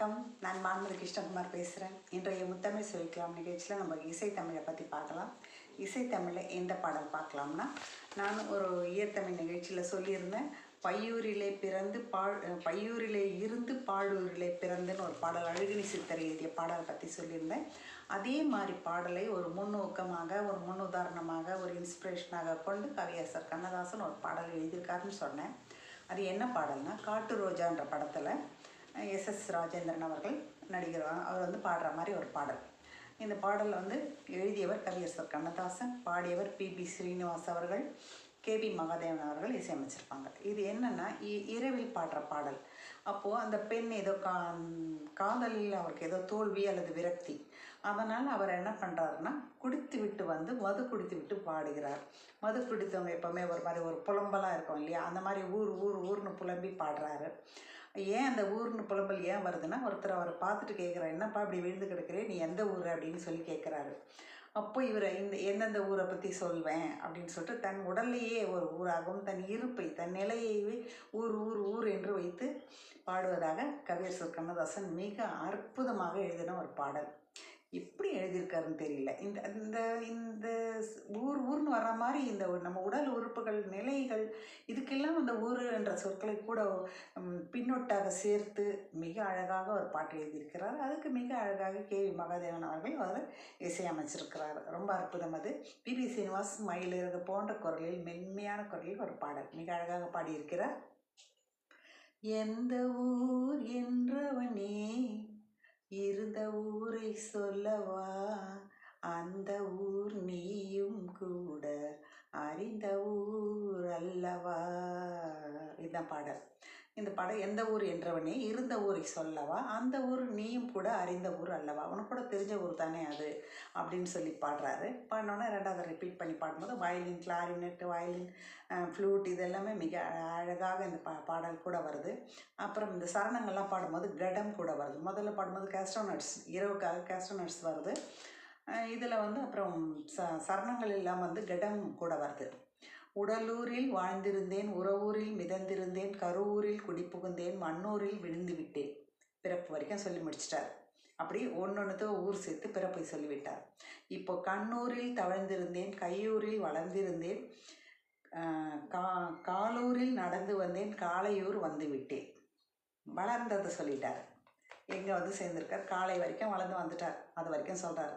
வணக்கம். நான் மான்மதி கிருஷ்ணகுமார் பேசுகிறேன் இன்றைய முத்தமிழ் சொல்லிக்கலாம் நிகழ்ச்சியில் நம்ம இசை தமிழை பற்றி பார்க்கலாம். இசை தமிழில் எந்த பாடல் பார்க்கலாம்னா நான் ஒரு இயற்தமிழ் நிகழ்ச்சியில் சொல்லியிருந்தேன். பையூரிலே பிறந்து பாழ் பையூரிலே இருந்து பாழூரிலே பிறந்துன்னு ஒரு பாடல் அழுகினி சித்தர் எழுதிய பாடலை பற்றி சொல்லியிருந்தேன். அதே மாதிரி பாடலை ஒரு முன்னோக்கமாக ஒரு முன்னுதாரணமாக ஒரு இன்ஸ்பிரேஷனாக கொண்டு கவியாசர் கண்ணதாசன் ஒரு பாடல் எழுதியிருக்காருன்னு சொன்னேன். அது என்ன பாடல்னா காட்டு ரோஜான்ற படத்தில் எஸ்எஸ் ராஜேந்திரன் அவர்கள் நடிகர் அவர் வந்து பாடுற மாதிரி ஒரு பாடல். இந்த பாடலில் வந்து எழுதியவர் கவியரசர் கண்ணதாசன் பாடியவர் பிபி ஸ்ரீனிவாஸ் அவர்கள் கேபி மகாதேவன் அவர்கள் இசையமைச்சிருப்பாங்க. இது என்னென்னா இரவில் பாடுற பாடல். அப்போது அந்த பெண் ஏதோ கா காதலில் அவருக்கு ஏதோ தோல்வி அல்லது விரக்தி. அதனால் அவர் என்ன பண்ணுறாருன்னா குடித்து விட்டு வந்து மது குடித்து விட்டு பாடுகிறார். மது குடித்தவங்க எப்போவுமே ஒரு மாதிரி ஒரு புலம்பலாக இருக்கும் இல்லையா? அந்த மாதிரி ஊர் ஊர் ஊர்னு புலம்பி பாடுறாரு. ஏன் அந்த ஊர்னு புலம்பல் ஏன் வருதுன்னா ஒருத்தர் அவரை பார்த்துட்டு கேட்குறாரு என்னப்பா இப்படி விழுந்து கிடக்கிறே? நீ எந்த ஊர்? அப்படின்னு சொல்லி கேட்குறாரு. அப்போ இவர் இந்த எந்தெந்த ஊரை பற்றி சொல்வேன்? அப்படின்னு சொல்லிட்டு தன் உடல்லையே ஒரு ஊராகவும் தன் இருப்பை தன் நிலையையே ஊர் ஊர் ஊர் என்று வைத்து பாடுவதாக கவியரசர் கண்ணதாசன் மிக அற்புதமாக எழுதின ஒரு பாடல். எப்படி எழுதியிருக்காருன்னு தெரியல. இந்த இந்த இந்த ஊர் ஊர்னு வர மாதிரி இந்த நம்ம உடல் உறுப்புகள் நிலைகள் இதுக்கெல்லாம் அந்த ஊர் என்ற சொற்களை கூட பின்னொட்டாக சேர்த்து மிக அழகாக ஒரு பாட்டு எழுதியிருக்கிறார். அதுக்கு மிக அழகாக கே வி மகாதேவன் அவர்கள் அவர் இசையமைச்சிருக்கிறார். ரொம்ப அற்புதம் அது. பிபி சீனிவாஸ் மயிலிறகு போன்ற குரலில் மென்மையான குரலில் ஒரு பாடல் மிக அழகாக பாடியிருக்கிறார். எந்த ஊர் என்றவனே இருந்த ஊரை சொல்லவா? அந்த ஊர் நீயும் கூட அறிந்த ஊர் அல்லவா? இதுதான் பாடல். இந்த படம் எந்த ஊர் என்றவனே இருந்த ஊரை சொல்லவா? அந்த ஊர் நீயும் கூட அறிந்த ஊர் அல்லவா? உனக்கு கூட தெரிஞ்ச ஊர் தானே அது? அப்படின்னு சொல்லி பாடுறாரு. பாடினோன்னே ரெண்டாவது ரிப்பீட் பண்ணி பாடும்போது வயலின் கிளாரினெட் வயலின் ஃப்ளூட் இது எல்லாமே மிக அழகாக இந்த பா பாடல் கூட வருது. அப்புறம் இந்த சரணங்கள்லாம் பாடும்போது கடம் கூட வருது. முதல்ல பாடும்போது கேஸ்ட்ரோனட்ஸ் இரவுக்காக கேஸ்ட்ரோனட்ஸ் வருது. இதில் வந்து அப்புறம் ச சரணங்கள் எல்லாம் வந்து கடம் கூட வருது. உடலூரில் வாழ்ந்திருந்தேன் உறவூரில் மிதந்திருந்தேன் கருவூரில் குடிபுகுந்தேன் மண்ணூரில் விழுந்து விட்டேன் பிறப்பு வரைக்கும் சொல்லி முடிச்சிட்டார். அப்படி ஒன்று ஊர் சேர்த்து பிறப்பை சொல்லிவிட்டார். இப்போ கண்ணூரில் தவழ்ந்திருந்தேன் கையூரில் வளர்ந்திருந்தேன் கா காலூரில் நடந்து வந்தேன் காளையூர் வந்து விட்டேன் வளர்ந்ததை சொல்லிட்டார். எங்கே வந்து சேர்ந்திருக்கார்? காலை வரைக்கும் வளர்ந்து வந்துட்டார். அது வரைக்கும் சொல்கிறார்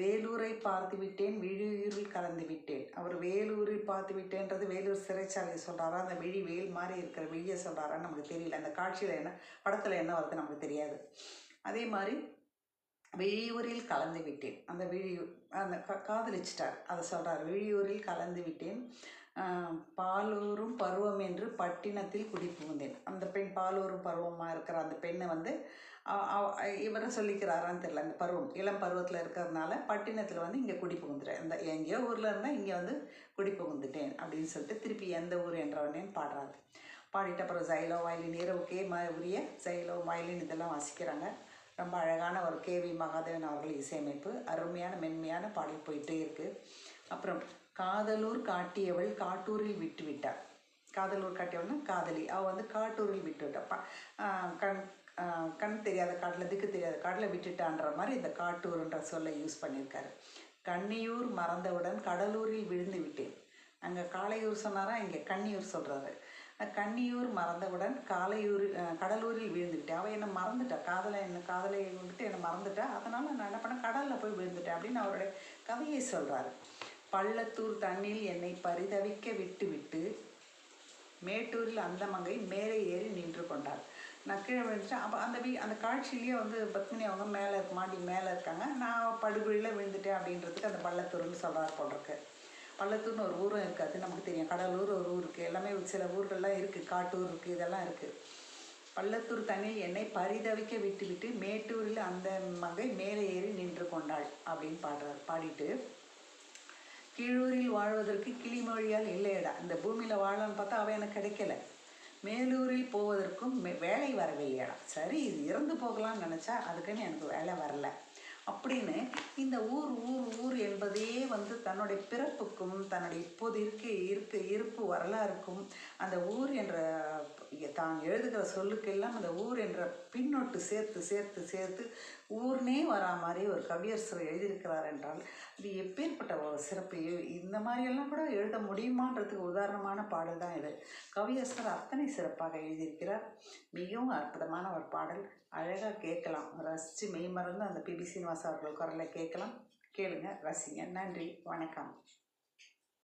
வேலூரை பார்த்து விட்டேன் விழியூர் கலந்து விட்டேன். அவர் வேலூரில் பார்த்து விட்டேன்றது வேலூர் சிறைச்சாலையை சொல்கிறாரா அந்த விழி வேல் மாதிரி இருக்கிற விழியை சொல்கிறாரான்னு நமக்கு தெரியல. அந்த காட்சியில் என்ன படத்தில் என்ன வருது நமக்கு தெரியாது. அதே மாதிரி வெளியூரில் கலந்து விட்டேன். அந்த விழியூர் அந்த காதலிச்சிட்டார். அதை சொல்கிறார் வெளியூரில் கலந்து விட்டேன். பாலூரும் பருவம் என்று பட்டினத்தில் குடி புகுந்தேன் அந்த பெண் பாலூரும் பருவமாக இருக்கிற அந்த பெண்ணை வந்து இவரை சொல்லிக்கிறாரான்னு தெரியல. அந்த பருவம் இளம் பருவத்தில் இருக்கிறதுனால பட்டினத்தில் வந்து இங்கே குடி புகுந்துட்டேன் இந்த எங்கேயோ ஊரில் இருந்தால் இங்கே வந்து குடி புகுந்துட்டேன் அப்படின்னு சொல்லிட்டு திருப்பி எந்த ஊர் என்றவனேன்னு பாடுறாரு. பாடிட்டு அப்புறம் ஜைலோ வயலின் இரவுக்கே ம உரிய ஜைலோ வயலின் இதெல்லாம் வாசிக்கிறாங்க. ரொம்ப அழகான ஒரு கேவி மகாதேவன் அவர்கள் இசையமைப்பு. அருமையான மென்மையான பாடல் போயிட்டே இருக்குது அப்புறம் காதலூர் காட்டியவள் காட்டூரில் விட்டு விட்டாள் காதலூர் காட்டியவள்னா காதலி. அவள் வந்து காட்டூரில் விட்டு விட்டாப்பா கண் கண் தெரியாத காட்டில் திக்கு தெரியாத காட்டில் விட்டுட்டான்ற மாதிரி இந்த காட்டூருன்ற சொல்லை யூஸ் பண்ணியிருக்காரு. கண்ணியூர் மறந்தவுடன் கடலூரில் விழுந்து விட்டேன். அங்கே காளையூர் சொன்னாரா? இங்கே கண்ணியூர் சொல்கிறாரு கண்ணியூர் மறந்தவுடன் காலையூர் கடலூரில் விழுந்துக்கிட்டேன் அவள் என்னை மறந்துட்டா. காதலை என்ன காதலை விட்டு என்னை மறந்துட்டா. அதனால் நான் என்ன பண்ணேன்? கடலில் போய் விழுந்துட்டேன் அப்படின்னு அவருடைய கதையை சொல்கிறாரு பள்ளத்தூர் தண்ணில் என்னை பரிதவிக்க விட்டுவிட்டு மேட்டூரில் அந்த மங்கை மேலே ஏறி நின்று கொண்டார். நான் கீழே விழுந்துட்டேன். அப்போ அந்த வீ அந்த காட்சியிலேயே வந்து பத்மினி அவங்க மேலே மாடி மேலே இருக்காங்க. நான் படுகுழியில் விழுந்துட்டேன் அப்படின்றதுக்கு அந்த பள்ளத்தூர்னு சொல்கிறார் போட்டிருக்கு பள்ளத்தூர்னு ஒரு ஊரும் இருக்குது அது நமக்கு தெரியும். கடலூர் ஒரு ஊர் இருக்குது எல்லாமே சில ஊர்கள்லாம் இருக்குது காட்டூர் இருக்குது இதெல்லாம் இருக்குது பள்ளத்தூர் தண்ணியில் என்னை பரிதவிக்க விட்டுவிட்டு மேட்டூரில் அந்த மகை மேலே ஏறி நின்று கொண்டாள் அப்படின்னு பாடுறார் பாடிட்டு கீழூரில் வாழ்வதற்கு கிளிமொழியால் இல்லையடா. இந்த பூமியில் வாழன்னு பார்த்தா அவன் எனக்கு கிடைக்கல. மேலூரில் போவதற்கும் வேலை வரவில்லையடா. சரி இது இறந்து போகலாம்னு நினச்சா அதுக்குன்னு எனக்கு வேலை வரல. அப்படின்னு இந்த ஊர் ஊர் ஊர் என்பதே வந்து தன்னுடைய பிறப்புக்கும் தன்னுடைய இப்போது இருக்க இருக்க இருப்பு வரலாறுக்கும் அந்த ஊர் என்ற தான் எழுதுகிற சொல்லுக்கெல்லாம் அந்த ஊர் என்ற பின்னொட்டு சேர்த்து சேர்த்து சேர்த்து ஊர்னே வரா மாதிரி ஒரு கவியரசர் எழுதியிருக்கிறார் என்றால் இது எப்பேற்பட்ட ஒரு சிறப்பு? இந்த மாதிரியெல்லாம் கூட எழுத முடியுமான்றதுக்கு உதாரணமான பாடல் தான் இது. கவியரசர் அத்தனை சிறப்பாக எழுதியிருக்கிறார். மிகவும் அற்புதமான ஒரு பாடல். அழகாக கேட்கலாம். ரசித்து மெய்மறந்து அந்த பிபி சீனிவாச அவர்கள் குரலை கேட்கலாம். கேளுங்க ரசிங்க. நன்றி. வணக்கம்.